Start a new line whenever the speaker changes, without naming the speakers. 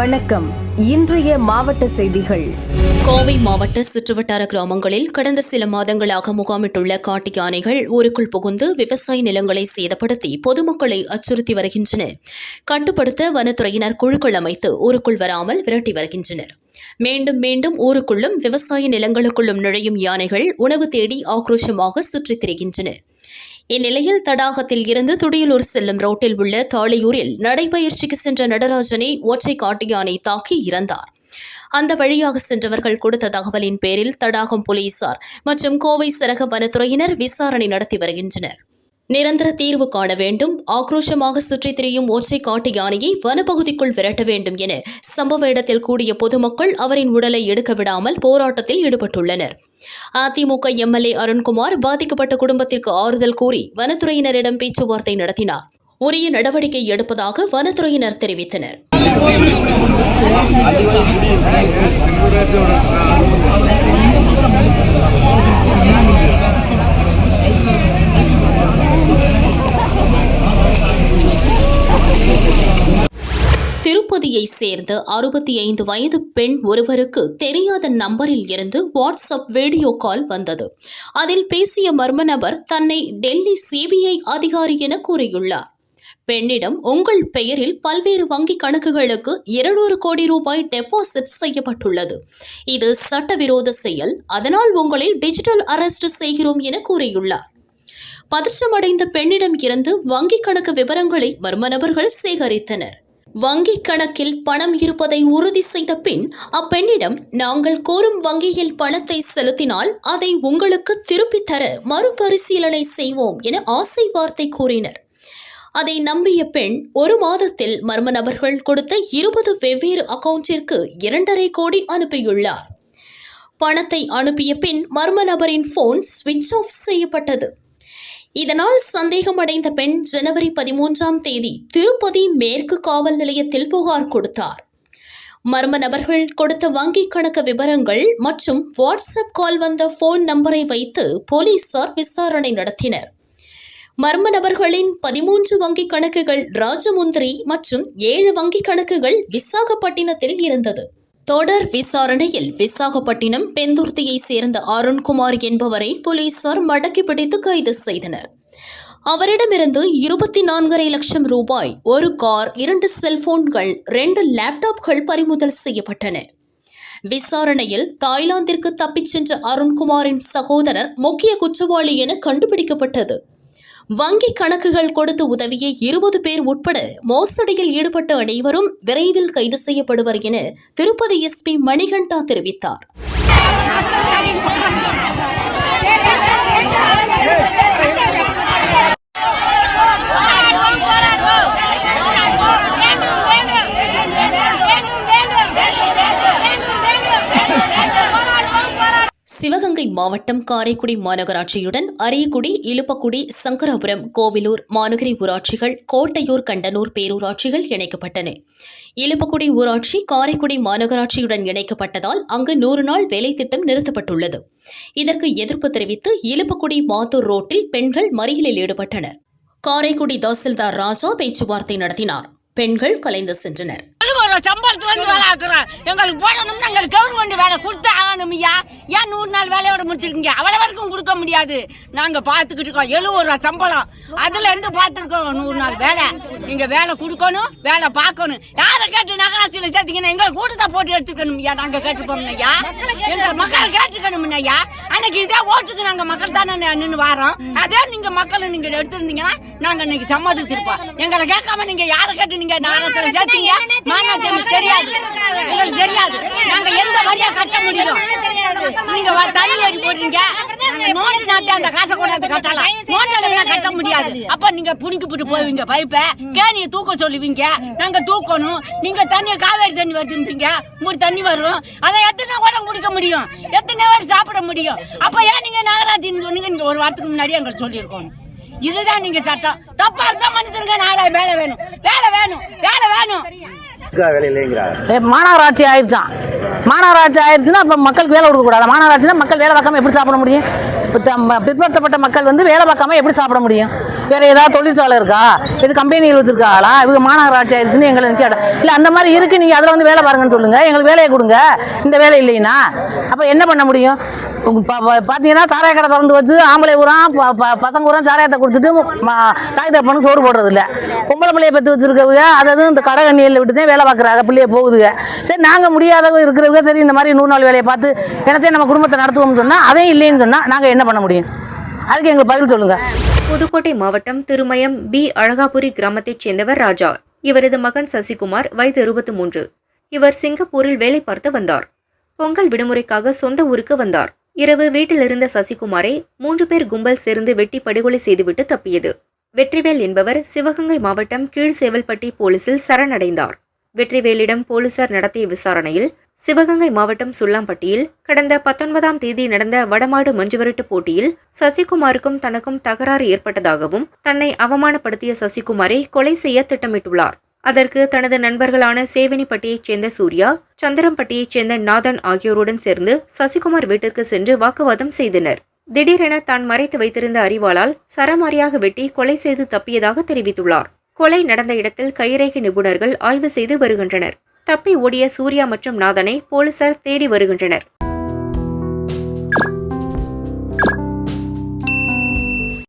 வணக்கம். இன்றைய மாவட்ட செய்திகள்.
கோவை மாவட்ட சுற்றுவட்டார கிராமங்களில் கடந்த சில மாதங்களாக முகாமிட்டுள்ள காட்டு யானைகள் ஊருக்குள் புகுந்து விவசாய நிலங்களை சேதப்படுத்தி பொதுமக்களை அச்சுறுத்தி வருகின்றன. கட்டுப்படுத்த வனத்துறையினர் குழுக்கள் அமைத்து ஊருக்குள் வராமல் விரட்டி வருகின்றனர். மீண்டும் மீண்டும் ஊருக்குள்ளும் விவசாய நிலங்களுக்குள்ளும் நுழையும் யானைகள் உணவு தேடி ஆக்ரோஷமாக சுற்றித் திரிகின்றன. இந்நிலையில் தடாகத்தில் இருந்து துடியலூர் செல்லும் ரோட்டில் உள்ள தாளியூரில் நடைபயிற்சிக்கு சென்ற நடராஜனை ஒற்றை காட்டு யானை தாக்கி இறந்தார். அந்த வழியாக சென்றவர்கள் கொடுத்த தகவலின் பேரில் தடாகம் போலீசார் மற்றும் கோவை சரக வனத்துறையினர் விசாரணை நடத்தி வருகின்றனர். நிரந்தர தீர்வு காண வேண்டும். ஆக்ரோஷமாக சுற்றித் திரியும் ஒற்றை காட்டு யானையை வனப்பகுதிக்குள் விரட்ட வேண்டும் என சம்பவ இடத்தில் கூடிய பொதுமக்கள் அவரின் உடலை எடுக்க விடாமல் போராட்டத்தில் ஈடுபட்டுள்ளனர். அதிமுக எம்எல்ஏ அருண்குமார் பாதிக்கப்பட்ட குடும்பத்திற்கு ஆறுதல் கூறி வனத்துறையினரிடம் பேச்சுவார்த்தை நடத்தினார். உரிய நடவடிக்கை எடுப்பதாக வனத்துறையினர் தெரிவித்தனர். திருப்பதியை சேர்ந்த அறுபத்தி ஐந்து வயது பெண் ஒருவருக்கு தெரியாத நம்பரில் இருந்து வாட்ஸ்அப் வீடியோ கால் வந்தது. அதில் பேசிய மர்ம நபர் தன்னை டெல்லி சிபிஐ அதிகாரி என கூறியுள்ளார். பெண்ணிடம் உங்கள் பெயரில் பல்வேறு வங்கி கணக்குகளுக்கு இருநூறு கோடி ரூபாய் டெபாசிட் செய்யப்பட்டுள்ளது. இது சட்டவிரோத செயல். அதனால் உங்களை டிஜிட்டல் அரெஸ்ட் செய்கிறோம் என கூறியுள்ளார். பதற்றமடைந்த பெண்ணிடம் இருந்து வங்கிக் கணக்கு விவரங்களை மர்ம நபர்கள் சேகரித்தனர். வங்கிக் கணக்கில் பணம் இருப்பதை உறுதி செய்த பின் அப்பெண்ணிடம் நாங்கள் கோரும் வங்கியில் பணத்தை செலுத்தினால் அதை உங்களுக்கு திருப்பித் தர மறுபரிசீலனை செய்வோம் என ஆசை வார்த்தை கூறினர். அதை நம்பிய பெண் ஒரு மாதத்தில் மர்ம நபர்கள் கொடுத்த இருபது வெவ்வேறு அக்கவுண்டிற்கு இரண்டரை கோடி அனுப்பியுள்ளார். பணத்தை அனுப்பிய பின் மர்ம நபரின் போன் சுவிட்ச் ஆஃப் செய்யப்பட்டது. இதனால் சந்தேகமடைந்த பெண் ஜனவரி பதிமூன்றாம் தேதி திருப்பதி மேற்கு காவல் நிலையத்தில் புகார் கொடுத்தார். மர்ம நபர்கள் கொடுத்த வங்கிக் கணக்கு விவரங்கள் மற்றும் வாட்ஸ்அப் கால் வந்த போன் நம்பரை வைத்து போலீசார் விசாரணை நடத்தினர். மர்ம நபர்களின் பதிமூன்று வங்கிக் கணக்குகள் ராஜமுந்திரி மற்றும் ஏழு வங்கிக் கணக்குகள் விசாகப்பட்டினத்தில் இருந்தது. தொடர் விசாரணையில் விசாகப்பட்டினம் பெந்துர்த்தியைச் சேர்ந்த அருண்குமார் என்பவரை போலீசார் மடக்கி பிடித்து கைது செய்தனர். அவரிடமிருந்து இருபத்தி நான்கரை லட்சம் ரூபாய் ஒரு கார் இரண்டு செல்போன்கள் ரெண்டு லேப்டாப்கள் பறிமுதல் செய்யப்பட்டன. விசாரணையில் தாய்லாந்திற்கு தப்பிச் சென்ற அருண்குமாரின் சகோதரர் முக்கிய குற்றவாளி என கண்டுபிடிக்கப்பட்டது. வங்கி கணக்குகள் கொடுத்து உதவிய இருபது பேர் உட்பட மோசடியில் ஈடுபட்ட அனைவரும் விரைவில் கைது செய்யப்படுவர் என திருப்பதி எஸ்பி மணிகண்டா தெரிவித்தார். சிவகங்கை மாவட்டம் காரைக்குடி மாநகராட்சியுடன் அரியக்குடி இலுப்பக்குடி சங்கராபுரம் கோவிலூர் மாநகரி ஊராட்சிகள் கோட்டையூர் கண்டனூர் பேரூராட்சிகள் இணைக்கப்பட்டன. இலுப்பக்குடி ஊராட்சி காரைக்குடி மாநகராட்சியுடன் இணைக்கப்பட்டதால் அங்கு நூறு நாள் வேலை திட்டம் நிறுத்தப்பட்டுள்ளது. இதற்கு எதிர்ப்பு தெரிவித்து இலுப்பக்குடி மாத்தூர் ரோட்டில் பெண்கள் மறியலில் ஈடுபட்டனர். காரைக்குடி தாசில்தார் ராஜா பேச்சுவார்த்தை நடத்தினார். பெண்கள் கலைந்து சென்றனர்.
ஒரு சம்பளத்துல வேலை ஆக்குறோம் எங்களுக்கு போடணும்னு எங்களுக்கு கவர்மெண்ட் வேலை கொடுத்தா ஆகணும் ஐயா ஏன் நூறு நாள் வேலையோட முடிச்சிருக்கீங்க? அவ்வளவு வரைக்கும் கொடுக்க முடியாது. நாங்க பாத்துக்கிட்டு இருக்கோம். எழுபது ரூபா சம்பளம். அதுல இருந்து பாத்துருக்கோம் நூறு நாள் வேலை. நீங்க வேலை கொடுக்கணும் வேலை பார்க்கணும். யாரை கேட்டு நகராட்சியில சேர்த்தீங்கன்னா எங்களை கூட்டத்தை போட்டு எடுத்துக்கணும் ஐயா நாங்க கேட்டுப்போம் ஐயா எங்க மக்களை கேட்டுக்கணும் ஐயா அன்னைக்கு இதே ஓட்டுக்கு நாங்க மக்கள் தானே நின்று வரோம். அதே நீங்க மக்களை நீங்க எடுத்திருந்தீங்கன்னா நாங்க இன்னைக்கு சம்மதித்திருப்போம். எங்களை கேட்காம நீங்க யாரை கேட்டு நீங்க நகராட்சியில சேர்த்தீங்க மாநாட்டு எங்களுக்கு தெரியாது. எங்களுக்கு தெரியாது. நாங்க எந்த வரியா கட்ட முடியும்? நீங்க தனி ஏறி போடுறீங்க. நோட்டு நாட்டி அந்த காசை கொண்டாந்து கட்டலாம். கட்ட முடியாது. அப்ப நீங்க புடிக்கி போட்டு போவீங்க. பைப்பை கேணியை தூக்க சொல்லுவீங்க. நாங்க தூக்கணும். நீங்க தண்ணியை காவேரி தண்ணி வருதுன்றீங்க மூணு தண்ணி வரும். அதை எத்தனை கூட குடிக்க முடியும்? எத்தனை பேர் சாப்பிட முடியும்? அப்ப ஏன் நீங்க நகராட்சின்னு சொன்னீங்க? நீங்க ஒரு வாரத்துக்கு முன்னாடி எங்களுக்கு சொல்லியிருக்கோம். இதுதான் நீங்க சட்டம். தப்பா இருந்தா மனுஷனுங்க நாளை வேலை வேணும். வேலை வேணும். வேலை வேணும்.
மாநகராட்சி ஆயிடுச்சான் மாநகராட்சி ஆயிடுச்சுன்னா அப்போ மக்களுக்கு வேலை கொடுக்கக்கூடாது? மாநகராட்சினா மக்கள் வேலை பார்க்காம எப்படி சாப்பிட முடியும்? பிற்படுத்தப்பட்ட மக்கள் வந்து வேலை பார்க்காம எப்படி சாப்பிட முடியும்? வேற ஏதாவது தொழிற்சாலை இருக்கா? இது கம்பெனிகள் வச்சிருக்காங்களா? இவங்க மாநகராட்சி ஆயிடுச்சுன்னு எங்களை கேட்டேன் இல்லை அந்த மாதிரி இருக்கு. நீங்கள் அதில் வந்து வேலை பாருங்கன்னு சொல்லுங்க. எங்களுக்கு வேலையை கொடுங்க. இந்த வேலை இல்லைன்னா. அப்போ என்ன பண்ண முடியும்? பார்த்தீங்கன்னா சாராய கடை திறந்து வச்சு ஆம்பளை ஊரம் ப- பசங்க ஊரம் சாராயத்தை கொடுத்துட்டு ம- தாய் தப்பனும் சோறு போடுறது இல்லை பொம்பளை பிள்ளைய பெற்று வச்சிருக்கவங்க அதாவது இந்த கடை கண்ணியில் விட்டு தான் வேலை பார்க்குறாங்க. பிள்ளைய போகுதுங்க. சரி நாங்கள் முடியாதவங்க இருக்கிறவங்க சரி இந்த மாதிரி நூறு நாள் வேலையை பார்த்து எனத்தையும் நம்ம குடும்பத்தை நடத்துவோம்னு சொன்னால் அதையும் இல்லைன்னு சொன்னால் நாங்கள் என்ன என்ன பண்ண முடியும்? அதுக்கு எங்களுக்கு பதில் சொல்லுங்க.
புதுக்கோட்டை மாவட்டம் திருமயம் பி. அழகாபுரி கிராமத்தைச் சேர்ந்தவர் ராஜா. இவரது மகன் சசிகுமார் வயது இருபத்தி மூன்று இவர் சிங்கப்பூரில் வேலை பார்த்து வந்தார். பொங்கல் விடுமுறைக்காக சொந்த ஊருக்கு வந்தார். இரவு வீட்டில் இருந்த சசிகுமாரை மூன்று பேர் கும்பல் சேர்ந்து வெட்டி படுகொலை செய்துவிட்டு தப்பியது. வெற்றிவேல் என்பவர் சிவகங்கை மாவட்டம் கீழ்சேவல்பட்டி போலீசில் சரணடைந்தார். வெற்றிவேலிடம் போலீசார் நடத்திய விசாரணையில் சிவகங்கை மாவட்டம் சுல்லாம்பட்டியில் கடந்த பத்தொன்பதாம் தேதி நடந்த வடமாடு மஞ்சுவரட்டு போட்டியில் சசிகுமாருக்கும் தனக்கும் தகராறு ஏற்பட்டதாகவும் தன்னை அவமானப்படுத்திய சசிகுமாரை கொலை செய்ய திட்டமிட்டுள்ளார். அதற்கு தனது நண்பர்களான சேவினிப்பட்டியைச் சேர்ந்த சூர்யா சந்திரம்பட்டியைச் சேர்ந்த நாதன் ஆகியோருடன் சேர்ந்து சசிகுமார் வீட்டிற்கு சென்று வாக்குவாதம் செய்தனர். திடீரென தான் மறைத்து வைத்திருந்த அறிவாளால் சரமாரியாக வெட்டி கொலை செய்து தப்பியதாக தெரிவித்துள்ளார். கொலை நடந்த இடத்தில் கைரேகை நிபுணர்கள் ஆய்வு செய்து வருகின்றனர். தப்பி ஓடிய சூர்யா மற்றும் நாதனை போலீசார் தேடி வருகின்றனர்.